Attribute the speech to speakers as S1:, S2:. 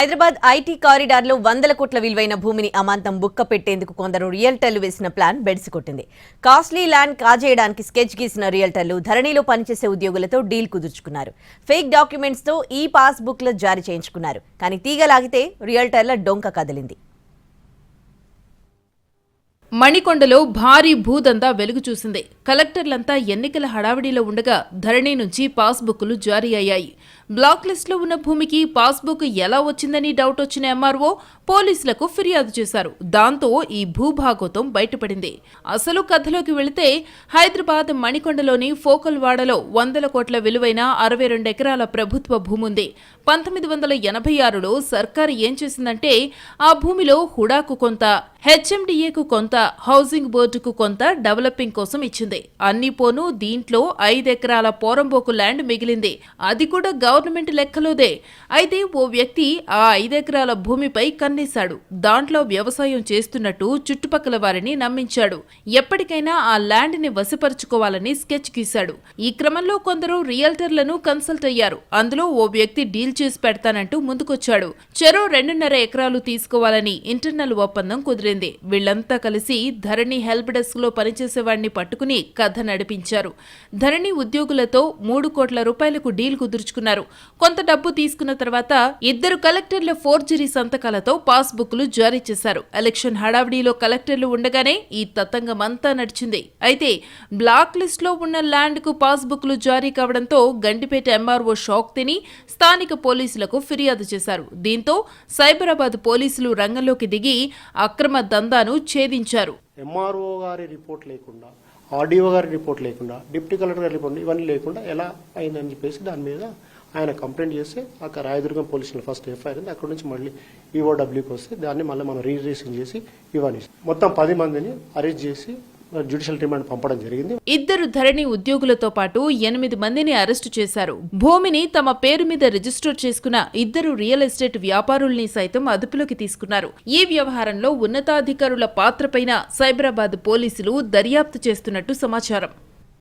S1: Hyderabad IT కారిడార్లో వందల కోట్ల విలువైన భూమిని అమాంతం బుక్క పెట్టేందుకు కొందరు రియల్టర్లు వేసిన ప్లాన్ బెడిసి కొట్టింది. కాస్ట్లీ ల్యాండ్ కాజేయడానికి స్కెచ్ గీసిన రియల్టర్లు ధరణిలో పనిచేసే ఉద్యోగులతో డీల్ కుదుర్చుకున్నారు. ఫేక్ డాక్యుమెంట్స్తో ఈ పాస్ బుక్లు జారీ చేయించుకున్నారు. కానీ తీగలాగితే రియల్టర్ల డొంక కదిలింది.
S2: మణికొండలో భారీ భూదందా వెలుగు చూసింది. కలెక్టర్లంతా ఎన్నికల హడావిడిలో ఉండగా ధరణి నుంచి పాస్బుక్లు జారీ అయ్యాయి. బ్లాక్ లిస్టులో ఉన్న భూమికి పాస్బుక్ ఎలా వచ్చిందని డౌట్ వచ్చిన ఎంఆర్ఓ పోలీసులకు ఫిర్యాదు చేశారు. దాంతో ఈ భూభాగోతం బయటపడింది. అసలు కథలోకి వెళితే హైదరాబాద్ మణికొండలోని ఫోకల్ వాడలో వందల కోట్ల విలువైన అరవై రెండు ఎకరాల ప్రభుత్వ భూమి ఉంది పంతొమ్మిది వందల ఎనభై ఆరులో సర్కారు ఏం చేసిందంటే ఆ భూమిలో హుడాకు కొంత హెచ్ఎండిఏకు కొంత హౌసింగ్ బోర్డుకు కొంత డెవలపింగ్ కోసం ఇచ్చింది. అన్ని పోను దీంట్లో ఐదెకరాల పోరంబోకు ల్యాండ్ మిగిలింది. అది కూడా గవర్నమెంట్ లెక్కలోదే. అయితే ఓ వ్యక్తి ఆ ఐదెకరాల భూమిపై కన్నేశాడు. దాంట్లో వ్యవసాయం చేస్తున్నట్టు చుట్టుపక్కల వారిని నమ్మించాడు. ఎప్పటికైనా ఆ ల్యాండ్ని వశపరుచుకోవాలని స్కెచ్ గీశాడు. ఈ క్రమంలో కొందరు రియల్టర్లను కన్సల్ట్ అయ్యారు. అందులో ఓ వ్యక్తి డీల్ చేసి పెడతానంటూ ముందుకొచ్చాడు. చెరో రెండున్నర ఎకరాలు తీసుకోవాలని ఇంటర్నల్ ఒప్పందం కుదిరింది వీళ్ళంతా కలిసి ధరణి హెల్ప్ డెస్క్లో పనిచేసేవాడిని పట్టుకుని కథ నడిపించారు. ధరణి ఉద్యోగులతో మూడు కోట్ల రూపాయలకు డీల్ కుదుర్చుకున్నారు. కొంత డబ్బు తీసుకున్న తర్వాత ఇద్దరు కలెక్టర్ల ఫోర్జరీ సంతకాలతో పాస్బుక్లు జారీ చేశారు. ఎలక్షన్ హడావిడిలో కలెక్టర్లు ఉండగానే ఈ తతంగమంతా నడిచింది. అయితే బ్లాక్ లిస్ట్లో ఉన్న ల్యాండ్కు పాస్ జారీ కావడంతో గండిపేట ఎంఆర్ఓ షాక్ తిని స్థానిక పోలీసులకు ఫిర్యాదు చేశారు. దీంతో సైబరాబాద్ పోలీసులు రంగంలోకి దిగి అక్రమ దందాను ఛేదించారు.
S3: ఎంఆర్ఓ గారి రిపోర్ట్ లేకుండా ఆర్డీఓ గారి రిపోర్ట్ లేకుండా డిప్యూటీ కలెక్టర్ గారి రిపోర్ట్ ఇవన్నీ లేకుండా ఎలా అయిందని చెప్పేసి దాని మీద ఆయన కంప్లైంట్ చేస్తే అక్కడ రాయదుర్గం పోలీసులు ఫస్ట్ ఎఫ్ఐఆర్ అయింది. అక్కడ నుంచి మళ్ళీ ఈఓడబ్ల్యూకి వస్తే దాన్ని మళ్ళీ మనం రిజిస్ట్రేషన్ చేసి ఇవ్వని మొత్తం పది మందిని అరెస్ట్ చేసి జ్యుడిషియల్ రిమాండ్ పంపడం జరిగింది.
S2: ఇద్దరు ధరణి ఉద్యోగులతో పాటు ఎనిమిది మందిని అరెస్టు చేశారు. భూమిని తమ పేరు మీద రిజిస్టర్ చేసుకున్న ఇద్దరు రియల్ ఎస్టేట్ వ్యాపారుల్ని సైతం అదుపులోకి తీసుకున్నారు. ఈ వ్యవహారంలో ఉన్నతాధికారుల పాత్రపైన సైబరాబాద్ పోలీసులు దర్యాప్తు చేస్తున్నట్టు సమాచారం.